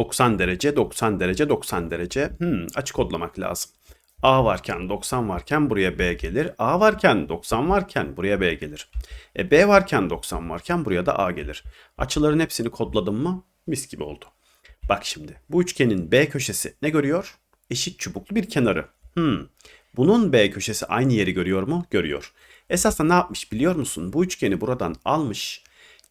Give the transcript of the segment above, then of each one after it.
90 derece, 90 derece, 90 derece. Hmm, açık kodlamak lazım. A varken 90 varken buraya B gelir. A varken 90 varken buraya B gelir. E B varken 90 varken buraya da A gelir. Açıların hepsini kodladım mı mis gibi oldu. Bak şimdi bu üçgenin B köşesi ne görüyor? Eşit çubuklu bir kenarı. Hmm. Bunun B köşesi aynı yeri görüyor mu? Görüyor. Esasında ne yapmış biliyor musun? Bu üçgeni buradan almış,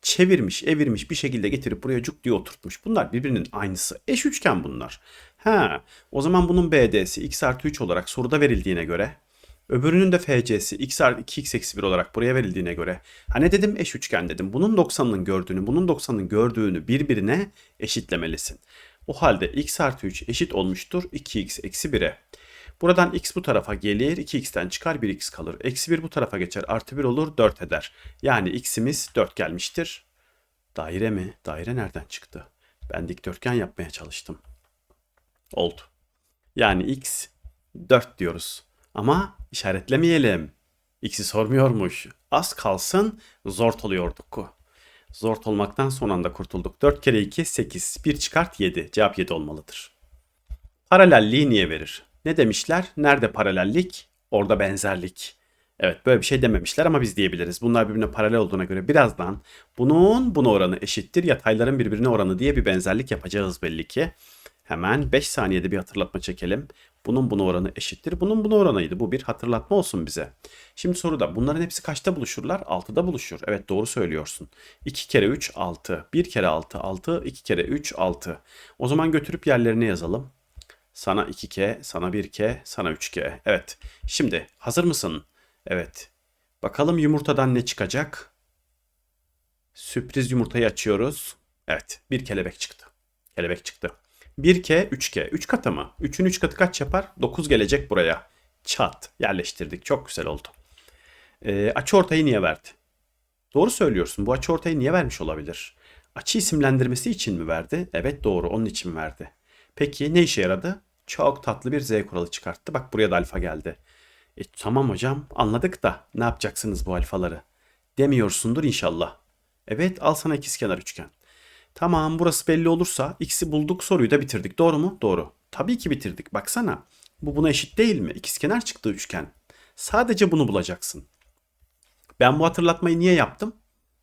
çevirmiş, evirmiş bir şekilde getirip buraya cuk diye oturtmuş. Bunlar birbirinin aynısı. Eş üçgen bunlar. Ha, o zaman bunun BD'si x artı 3 olarak soruda verildiğine göre Öbürünün de FC'si x artı 2x eksi 1 olarak buraya verildiğine göre hani dedim eş üçgen dedim. Bunun 90'ın gördüğünü bunun 90'ın gördüğünü birbirine eşitlemelisin. O halde x artı 3 eşit olmuştur 2x eksi 1'e. Buradan x bu tarafa gelir 2x'ten çıkar 1x kalır. Eksi 1 bu tarafa geçer artı 1 olur 4 eder. Yani x'imiz 4 gelmiştir. Daire mi? Daire nereden çıktı? Ben dikdörtgen yapmaya çalıştım. Oldu. Yani x 4 diyoruz. Ama işaretlemeyelim. X'i sormuyormuş. Az kalsın zort oluyorduk. Zort olmaktan son anda kurtulduk. 4 kere 2 8. 1 çıkart 7. Cevap 7 olmalıdır. Paralelliği niye verir? Ne demişler? Nerede paralellik? Orada benzerlik. Evet böyle bir şey dememişler ama biz diyebiliriz. Bunlar birbirine paralel olduğuna göre birazdan bunun buna oranı eşittir. Yatayların birbirine oranı diye bir benzerlik yapacağız belli ki. Hemen 5 saniyede bir hatırlatma çekelim. Bunun buna oranı eşittir. Bunun buna oranıydı. Bu bir hatırlatma olsun bize. Şimdi soruda bunların hepsi kaçta buluşurlar? 6'da buluşur. Evet doğru söylüyorsun. 2 kere 3 6. 1 kere 6 6. 2 kere 3 6. O zaman götürüp yerlerine yazalım. Sana 2K, sana 1K, sana 3K. Evet. Şimdi hazır mısın? Evet. Bakalım yumurtadan ne çıkacak? Sürpriz yumurtayı açıyoruz. Evet. Bir kelebek çıktı. Kelebek çıktı. 1K, 3K. 3 katı mı? 3'ün 3 katı kaç yapar? 9 gelecek buraya. Çat. Yerleştirdik. Çok güzel oldu. Ee, açı ortayı niye verdi? Doğru söylüyorsun. Bu açı ortayı niye vermiş olabilir? Açı isimlendirmesi için mi verdi? Evet doğru. Onun için verdi. Peki ne işe yaradı? Çok tatlı bir Z kuralı çıkarttı. Bak buraya da alfa geldi. E, tamam hocam anladık da ne yapacaksınız bu alfaları? Demiyorsundur inşallah. Evet al sana ikizkenar üçgen. Tamam burası belli olursa x'i bulduk soruyu da bitirdik. Doğru mu? Doğru. Tabii ki bitirdik. Baksana. Bu buna eşit değil mi? İkizkenar çıktı üçgen. Sadece bunu bulacaksın. Ben bu hatırlatmayı niye yaptım?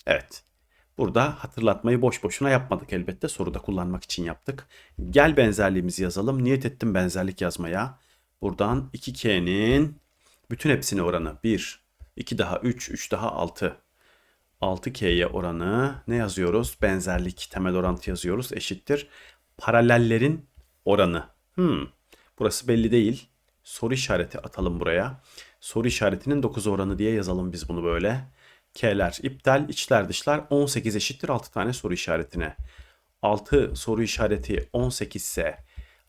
Evet. Burada hatırlatmayı boş boşuna yapmadık elbette. Soruda kullanmak için yaptık. Gel benzerliğimizi yazalım. Niyet ettim benzerlik yazmaya. Buradan 2K'nin bütün hepsine oranı 1, 2 daha 3, 3 daha 6. 6K'ye oranı ne yazıyoruz? Benzerlik temel orantı yazıyoruz. Eşittir. Paralellerin oranı. Hmm. Burası belli değil. Soru işareti atalım buraya. Soru işaretinin 9 oranı diye yazalım biz bunu böyle. K'ler iptal, içler dışlar 18 eşittir 6 tane soru işaretine. 6 soru işareti 18 ise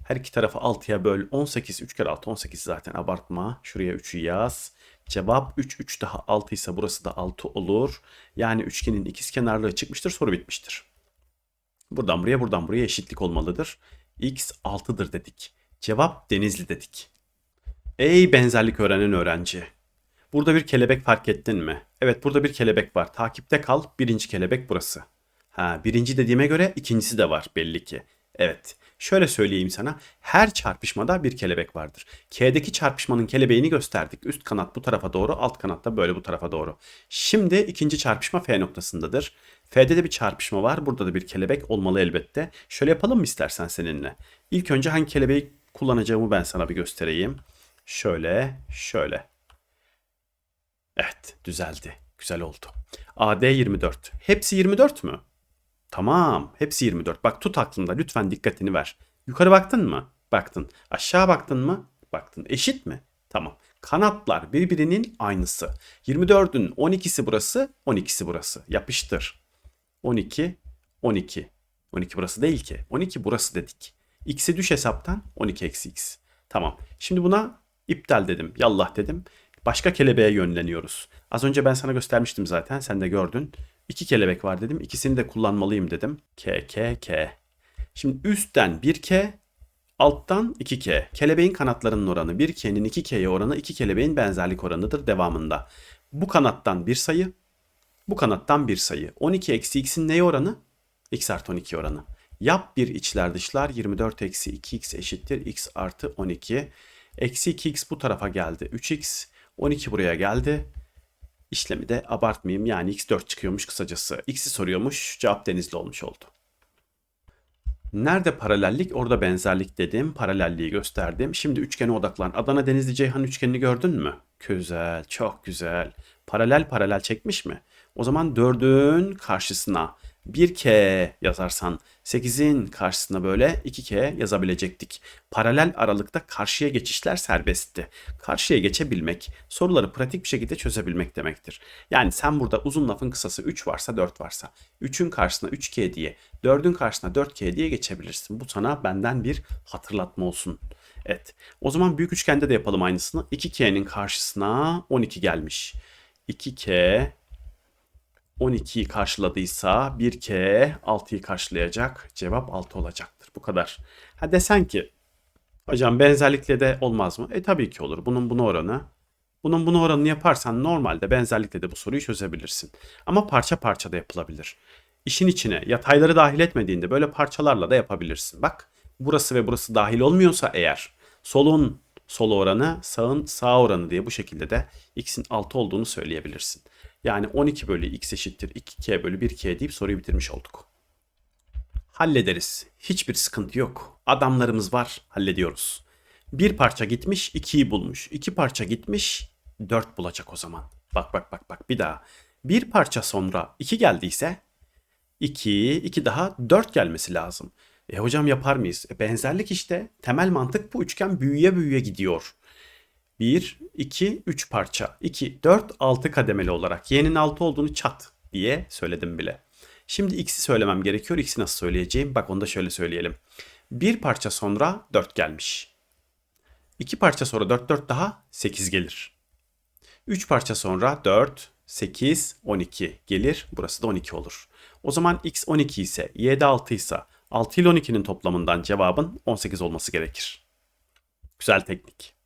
her iki tarafı 6'ya böl. 18, 3 kere 6, 18 zaten abartma. Şuraya 3'ü yaz. Cevap 3, 3 daha 6 ise burası da 6 olur. Yani üçgenin ikiz kenarlığı çıkmıştır, soru bitmiştir. Buradan buraya, buradan buraya eşitlik olmalıdır. X 6'dır dedik. Cevap Denizli dedik. Ey benzerlik öğrenen öğrenci. Burada bir kelebek fark ettin mi? Evet burada bir kelebek var. Takipte kal. Birinci kelebek burası. Ha birinci dediğime göre ikincisi de var belli ki. Evet. Şöyle söyleyeyim sana. Her çarpışmada bir kelebek vardır. K'deki çarpışmanın kelebeğini gösterdik. Üst kanat bu tarafa doğru, alt kanat da böyle bu tarafa doğru. Şimdi ikinci çarpışma F noktasındadır. F'de de bir çarpışma var. Burada da bir kelebek olmalı elbette. Şöyle yapalım mı istersen seninle? İlk önce hangi kelebeği kullanacağımı ben sana bir göstereyim. Şöyle, şöyle. Evet, düzeldi. Güzel oldu. AD 24. Hepsi 24 mü? Tamam. Hepsi 24. Bak tut aklında. Lütfen dikkatini ver. Yukarı baktın mı? Baktın. Aşağı baktın mı? Baktın. Eşit mi? Tamam. Kanatlar birbirinin aynısı. 24'ün 12'si burası, 12'si burası. Yapıştır. 12, 12. 12 burası değil ki. 12 burası dedik. X'i düş hesaptan 12 eksi x. Tamam. Şimdi buna iptal dedim. Yallah dedim. Başka kelebeğe yönleniyoruz. Az önce ben sana göstermiştim zaten. Sen de gördün. İki kelebek var dedim. İkisini de kullanmalıyım dedim. K, K, K. Şimdi üstten 1K, alttan 2K. Kelebeğin kanatlarının oranı 1K'nin 2K'ye oranı 2 kelebeğin benzerlik oranıdır devamında. Bu kanattan bir sayı, bu kanattan bir sayı. 12 eksi x'in neye oranı? x artı 12 oranı. Yap bir içler dışlar 24 eksi 2x eşittir x artı 12. Eksi 2x bu tarafa geldi. 3x 12 buraya geldi. İşlemi de abartmayayım yani x4 çıkıyormuş kısacası. X'i soruyormuş cevap denizli olmuş oldu. Nerede paralellik orada benzerlik dedim. Paralelliği gösterdim. Şimdi üçgene odaklan. Adana Denizli Ceyhan üçgenini gördün mü? Güzel, çok güzel. Paralel paralel çekmiş mi? O zaman 4'ün karşısına 1K yazarsan 8'in karşısına böyle 2K yazabilecektik. Paralel aralıkta karşıya geçişler serbestti. Karşıya geçebilmek, soruları pratik bir şekilde çözebilmek demektir. Yani sen burada uzun lafın kısası 3 varsa 4 varsa 3'ün karşısına 3K diye 4'ün karşısına 4K diye geçebilirsin. Bu sana benden bir hatırlatma olsun. Evet. O zaman büyük üçgende de yapalım aynısını. 2K'nin karşısına 12 gelmiş. 2K 12'yi karşıladıysa 1K 6'yı karşılayacak. Cevap 6 olacaktır. Bu kadar. Ha desen ki hocam benzerlikle de olmaz mı? E tabii ki olur. Bunun bunu oranı. Bunun bunu oranını yaparsan normalde benzerlikle de bu soruyu çözebilirsin. Ama parça parça da yapılabilir. İşin içine yatayları dahil etmediğinde böyle parçalarla da yapabilirsin. Bak burası ve burası dahil olmuyorsa eğer solun sol oranı sağın sağ oranı diye bu şekilde de x'in 6 olduğunu söyleyebilirsin. Yani 12 bölü x eşittir 2k bölü 1k deyip soruyu bitirmiş olduk. Hallederiz. Hiçbir sıkıntı yok. Adamlarımız var, hallediyoruz. Bir parça gitmiş, 2'yi bulmuş. İki parça gitmiş, 4 bulacak o zaman. Bak bak bak bak bir daha. Bir parça sonra 2 geldiyse 2, 2 daha 4 gelmesi lazım. E hocam yapar mıyız? E benzerlik işte. Temel mantık bu üçgen büyüye büyüye gidiyor. 1, 2, 3 parça. 2, 4, 6 kademeli olarak. Y'nin 6 olduğunu çat diye söyledim bile. Şimdi x'i söylemem gerekiyor. X'i nasıl söyleyeceğim? Bak onu da şöyle söyleyelim. Bir parça sonra 4 gelmiş. 2 parça sonra 4, 4 daha 8 gelir. 3 parça sonra 4, 8, 12 gelir. Burası da 12 olur. O zaman x 12 ise y de 6 ise 6 ile 12'nin toplamından cevabın 18 olması gerekir. Güzel teknik.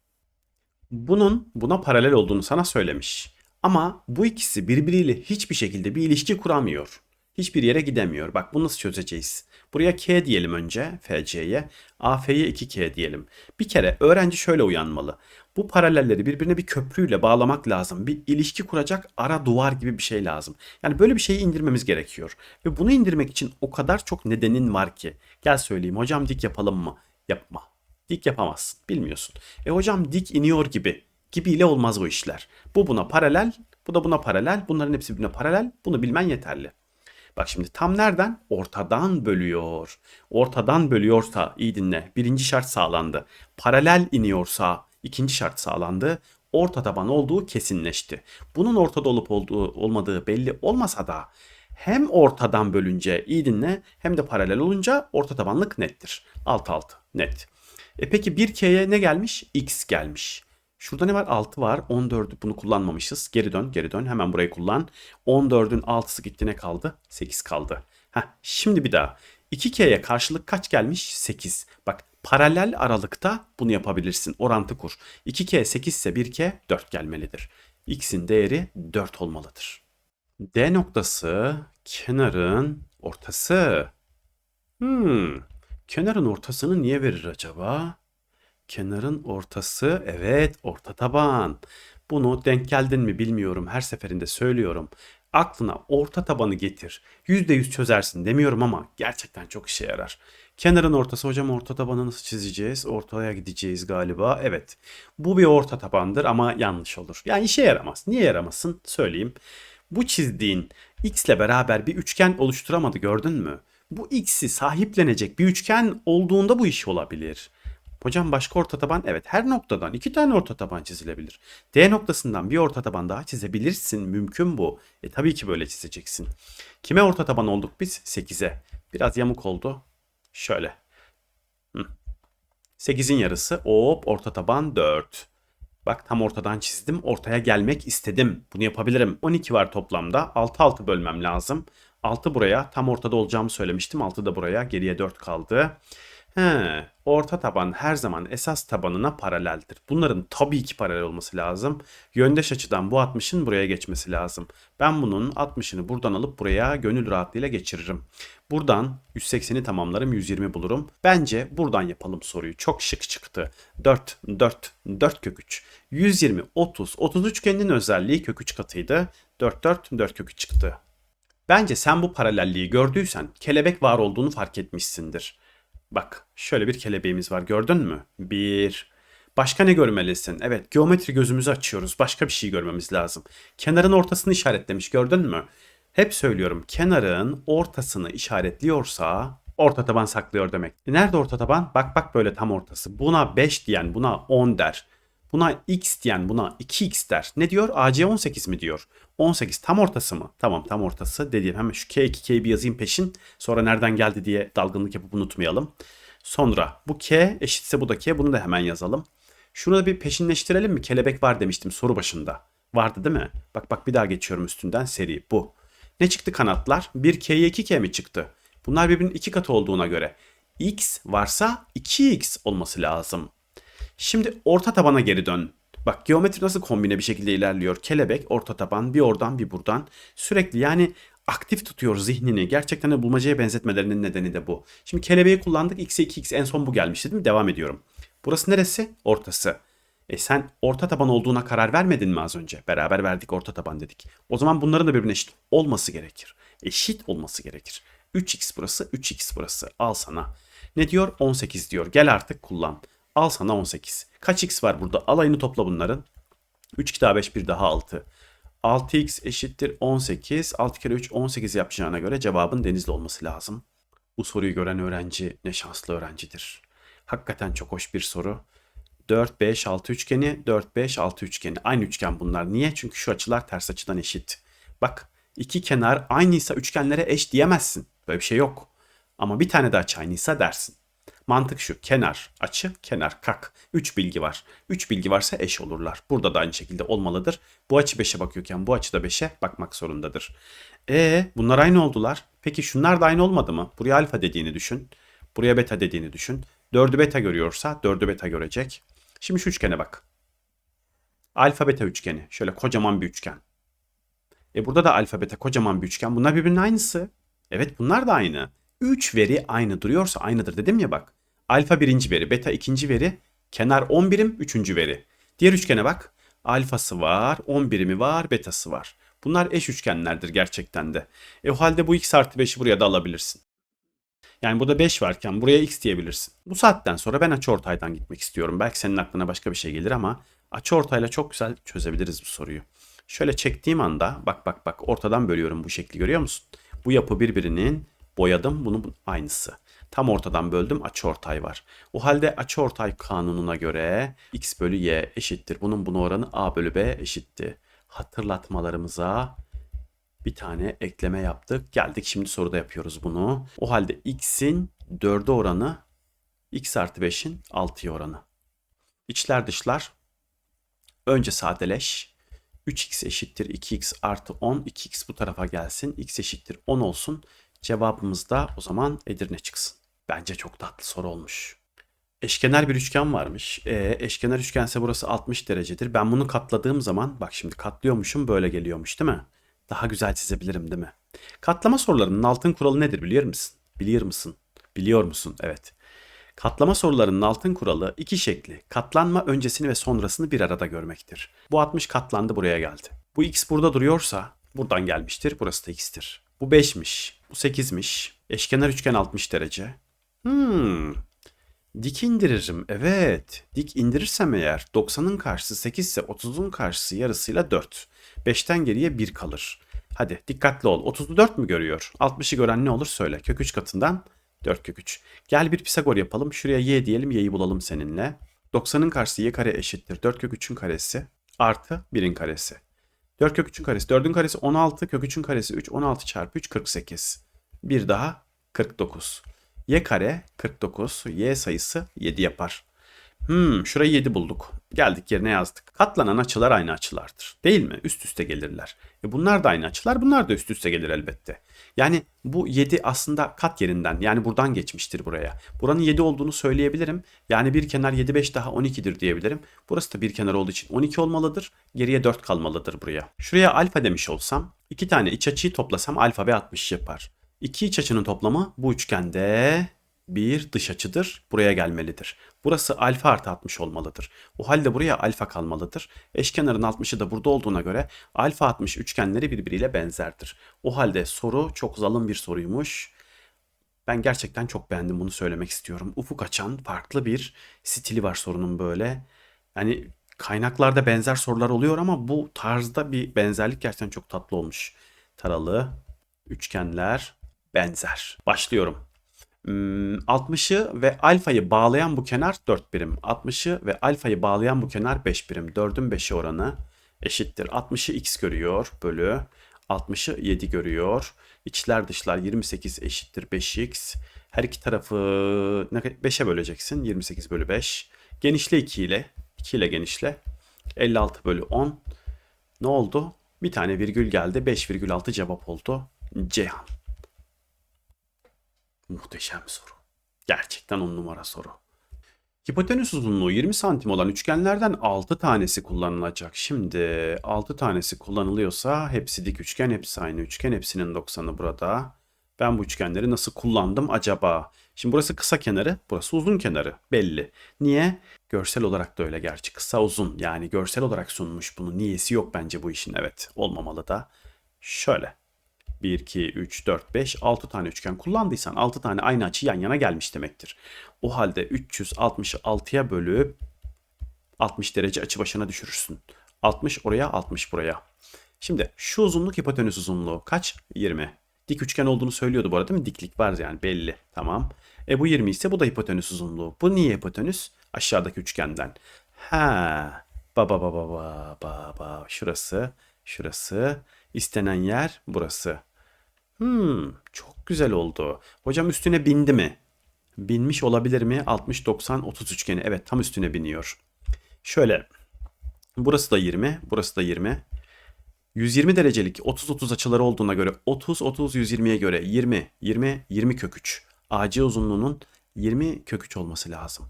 Bunun buna paralel olduğunu sana söylemiş. Ama bu ikisi birbiriyle hiçbir şekilde bir ilişki kuramıyor. Hiçbir yere gidemiyor. Bak bunu nasıl çözeceğiz? Buraya K diyelim önce FC'ye. AF'ye 2K diyelim. Bir kere öğrenci şöyle uyanmalı. Bu paralelleri birbirine bir köprüyle bağlamak lazım. Bir ilişki kuracak ara duvar gibi bir şey lazım. Yani böyle bir şeyi indirmemiz gerekiyor. Ve bunu indirmek için o kadar çok nedenin var ki. Gel söyleyeyim hocam dik yapalım mı? Yapma. Dik yapamazsın. Bilmiyorsun. E hocam dik iniyor gibi. Gibiyle olmaz bu işler. Bu buna paralel, bu da buna paralel. Bunların hepsi birbirine paralel. Bunu bilmen yeterli. Bak şimdi tam nereden? Ortadan bölüyor. Ortadan bölüyorsa iyi dinle. Birinci şart sağlandı. Paralel iniyorsa ikinci şart sağlandı. Orta taban olduğu kesinleşti. Bunun ortada olup olduğu olmadığı belli olmasa da hem ortadan bölünce iyi dinle hem de paralel olunca orta tabanlık nettir. Alt alt net. E peki 1K'ye ne gelmiş? X gelmiş. Şurada ne var? 6 var. 14'ü bunu kullanmamışız. Geri dön, geri dön. Hemen burayı kullan. 14'ün 6'sı gitti ne kaldı? 8 kaldı. Heh, şimdi bir daha. 2K'ye karşılık kaç gelmiş? 8. Bak paralel aralıkta bunu yapabilirsin. Orantı kur. 2K 8 ise 1K 4 gelmelidir. X'in değeri 4 olmalıdır. D noktası kenarın ortası. Hmm. Kenarın ortasını niye verir acaba? Kenarın ortası evet orta taban. Bunu denk geldin mi bilmiyorum. Her seferinde söylüyorum. Aklına orta tabanı getir. %100 çözersin demiyorum ama gerçekten çok işe yarar. Kenarın ortası hocam orta tabanı nasıl çizeceğiz? Ortaya gideceğiz galiba. Evet. Bu bir orta tabandır ama yanlış olur. Yani işe yaramaz. Niye yaramasın? Söyleyeyim. Bu çizdiğin x ile beraber bir üçgen oluşturamadı gördün mü? Bu x'i sahiplenecek bir üçgen olduğunda bu iş olabilir. Hocam başka orta taban evet her noktadan iki tane orta taban çizilebilir. D noktasından bir orta taban daha çizebilirsin. Mümkün bu. E tabii ki böyle çizeceksin. Kime orta taban olduk biz? 8'e. Biraz yamuk oldu. Şöyle. 8'in yarısı. Hop orta taban 4. Bak tam ortadan çizdim. Ortaya gelmek istedim. Bunu yapabilirim. 12 var toplamda. 6 6 bölmem lazım. 6 buraya. Tam ortada olacağımı söylemiştim. 6 da buraya. Geriye 4 kaldı. He, orta taban her zaman esas tabanına paraleldir. Bunların tabii ki paralel olması lazım. Yöndeş açıdan bu 60'ın buraya geçmesi lazım. Ben bunun 60'ını buradan alıp buraya gönül rahatlığıyla geçiririm. Buradan 180'i tamamlarım 120 bulurum. Bence buradan yapalım soruyu. Çok şık çıktı. 4, 4, 4 kök 3. 120, 30. 30 üçgenin özelliği kök 3 katıydı. 4, 4, 4 kök 3 çıktı. Bence sen bu paralelliği gördüysen kelebek var olduğunu fark etmişsindir. Bak şöyle bir kelebeğimiz var gördün mü? Bir. Başka ne görmelisin? Evet geometri gözümüzü açıyoruz. Başka bir şey görmemiz lazım. Kenarın ortasını işaretlemiş gördün mü? Hep söylüyorum kenarın ortasını işaretliyorsa orta taban saklıyor demek. Nerede orta taban? Bak bak böyle tam ortası. Buna 5 diyen buna 10 der. Buna x diyen buna 2x der. Ne diyor? AC 18 mi diyor? 18 tam ortası mı? Tamam tam ortası dediğim hemen şu K2 K'yi bir yazayım peşin. Sonra nereden geldi diye dalgınlık yapıp unutmayalım. Sonra bu K eşitse bu da K bunu da hemen yazalım. Şunu da bir peşinleştirelim mi? Kelebek var demiştim soru başında. Vardı değil mi? Bak bak bir daha geçiyorum üstünden seri bu. Ne çıktı kanatlar? 1K'ye 2K mi çıktı? Bunlar birbirinin iki katı olduğuna göre x varsa 2x olması lazım. Şimdi orta tabana geri dön. Bak geometri nasıl kombine bir şekilde ilerliyor. Kelebek, orta taban, bir oradan bir buradan. Sürekli yani aktif tutuyor zihnini. Gerçekten de bulmacaya benzetmelerinin nedeni de bu. Şimdi kelebeği kullandık. X'e 2x en son bu gelmişti değil mi? Devam ediyorum. Burası neresi? Ortası. E sen orta taban olduğuna karar vermedin mi az önce? Beraber verdik orta taban dedik. O zaman bunların da birbirine eşit olması gerekir. Eşit olması gerekir. 3x burası, 3x burası. Al sana. Ne diyor? 18 diyor. Gel artık kullan. Al sana 18. Kaç x var burada? Alayını topla bunların. 3 2 daha 5 1 daha 6. 6x eşittir 18. 6 kere 3 18 yapacağına göre cevabın denizli olması lazım. Bu soruyu gören öğrenci ne şanslı öğrencidir. Hakikaten çok hoş bir soru. 4, 5, 6 üçgeni, 4, 5, 6 üçgeni. Aynı üçgen bunlar. Niye? Çünkü şu açılar ters açıdan eşit. Bak iki kenar aynıysa üçgenlere eş diyemezsin. Böyle bir şey yok. Ama bir tane açı aynıysa dersin. Mantık şu. Kenar, açı, kenar, kak. 3 bilgi var. 3 bilgi varsa eş olurlar. Burada da aynı şekilde olmalıdır. Bu açı 5'e bakıyorken bu açı da 5'e bakmak zorundadır. E bunlar aynı oldular. Peki şunlar da aynı olmadı mı? Buraya alfa dediğini düşün. Buraya beta dediğini düşün. 4'ü beta görüyorsa 4'ü beta görecek. Şimdi şu üçgene bak. Alfa beta üçgeni. Şöyle kocaman bir üçgen. E burada da alfa beta kocaman bir üçgen. Bunlar birbirinin aynısı. Evet bunlar da aynı. 3 veri aynı duruyorsa aynıdır dedim ya bak. Alfa birinci veri, beta ikinci veri, kenar 10 birim üçüncü veri. Diğer üçgene bak. Alfası var, 10 birimi var, betası var. Bunlar eş üçgenlerdir gerçekten de. E o halde bu x artı 5'i buraya da alabilirsin. Yani burada 5 varken buraya x diyebilirsin. Bu saatten sonra ben açıortaydan gitmek istiyorum. Belki senin aklına başka bir şey gelir ama açıortayla çok güzel çözebiliriz bu soruyu. Şöyle çektiğim anda bak bak bak ortadan bölüyorum bu şekli görüyor musun? Bu yapı birbirinin boyadım bunun aynısı. Tam ortadan böldüm açıortay var. O halde açıortay kanununa göre x bölü y eşittir. Bunun bunu oranı a bölü b eşitti. Hatırlatmalarımıza bir tane ekleme yaptık. Geldik şimdi soruda yapıyoruz bunu. O halde x'in 4'e oranı x artı 5'in 6'ya oranı. İçler dışlar önce sadeleş. 3x eşittir 2x artı 10. 2x bu tarafa gelsin. x eşittir 10 olsun. Cevabımız da o zaman Edirne çıksın. Bence çok tatlı soru olmuş. Eşkenar bir üçgen varmış. E, eşkenar üçgense burası 60 derecedir. Ben bunu katladığım zaman bak şimdi katlıyormuşum böyle geliyormuş değil mi? Daha güzel çizebilirim değil mi? Katlama sorularının altın kuralı nedir biliyor musun? Biliyor musun? Biliyor musun? Evet. Katlama sorularının altın kuralı iki şekli. Katlanma öncesini ve sonrasını bir arada görmektir. Bu 60 katlandı buraya geldi. Bu x burada duruyorsa buradan gelmiştir. Burası da x'tir. Bu 5'miş. Bu 8'miş. Eşkenar üçgen 60 derece. Hmm. Dik indiririm. Evet. Dik indirirsem eğer 90'ın karşısı 8 ise 30'un karşısı yarısıyla 4. 5'ten geriye 1 kalır. Hadi dikkatli ol. 30'u 4 mü görüyor? 60'ı gören ne olur söyle. Kök 3 katından 4 kök 3. Gel bir Pisagor yapalım. Şuraya y diyelim. Y'yi bulalım seninle. 90'ın karşısı y kare eşittir. 4 kök 3'ün karesi artı 1'in karesi. 4 kök 3'ün karesi. 4'ün karesi 16. Kök 3'ün karesi 3. 16 çarpı 3 48. Bir daha 49. Y kare 49. Y sayısı 7 yapar. Hmm, şurayı 7 bulduk. Geldik yerine yazdık. Katlanan açılar aynı açılardır. Değil mi? Üst üste gelirler. E bunlar da aynı açılar. Bunlar da üst üste gelir elbette. Yani bu 7 aslında kat yerinden yani buradan geçmiştir buraya. Buranın 7 olduğunu söyleyebilirim. Yani bir kenar 7 5 daha 12'dir diyebilirim. Burası da bir kenar olduğu için 12 olmalıdır. Geriye 4 kalmalıdır buraya. Şuraya alfa demiş olsam iki tane iç açıyı toplasam alfa ve 60 yapar. İki iç açının toplamı bu üçgende bir dış açıdır. Buraya gelmelidir. Burası alfa artı 60 olmalıdır. O halde buraya alfa kalmalıdır. Eşkenarın 60'ı da burada olduğuna göre alfa 60 üçgenleri birbiriyle benzerdir. O halde soru çok zalın bir soruymuş. Ben gerçekten çok beğendim bunu söylemek istiyorum. Ufuk açan farklı bir stili var sorunun böyle. Yani kaynaklarda benzer sorular oluyor ama bu tarzda bir benzerlik gerçekten çok tatlı olmuş. Taralı, üçgenler, benzer. Başlıyorum. Hmm, 60'ı ve alfayı bağlayan bu kenar 4 birim. 60'ı ve alfayı bağlayan bu kenar 5 birim. 4'ün 5'i oranı eşittir. 60'ı x görüyor bölü 60'ı 7 görüyor. İçler dışlar 28 eşittir 5x. Her iki tarafı 5'e böleceksin. 28 bölü 5. Genişle 2 ile. 2 ile genişle. 56 bölü 10. Ne oldu? Bir tane virgül geldi. 5,6 cevap oldu. Ceyhan. Muhteşem soru. Gerçekten on numara soru. Hipotenüs uzunluğu 20 santim olan üçgenlerden 6 tanesi kullanılacak. Şimdi 6 tanesi kullanılıyorsa hepsi dik üçgen, hepsi aynı üçgen, hepsinin 90'ı burada. Ben bu üçgenleri nasıl kullandım acaba? Şimdi burası kısa kenarı, burası uzun kenarı. Belli. Niye? Görsel olarak da öyle gerçi. Kısa uzun yani görsel olarak sunmuş bunu. Niyesi yok bence bu işin. Evet olmamalı da. Şöyle. 1, 2, 3, 4, 5, 6 tane üçgen kullandıysan 6 tane aynı açı yan yana gelmiş demektir. O halde 360'ı 6'ya bölüp 60 derece açı başına düşürürsün. 60 oraya 60 buraya. Şimdi şu uzunluk hipotenüs uzunluğu kaç? 20. Dik üçgen olduğunu söylüyordu bu arada değil mi? Diklik var yani belli. Tamam. E bu 20 ise bu da hipotenüs uzunluğu. Bu niye hipotenüs? Aşağıdaki üçgenden. Ha. Baba baba baba baba. Şurası. Şurası. İstenen yer burası. Hmm, çok güzel oldu. Hocam üstüne bindi mi? Binmiş olabilir mi? 60 90 30 üçgeni. Evet, tam üstüne biniyor. Şöyle. Burası da 20, burası da 20. 120 derecelik 30 30 açıları olduğuna göre 30 30 120'ye göre 20 20 20 kök 3. AC uzunluğunun 20 kök 3 olması lazım.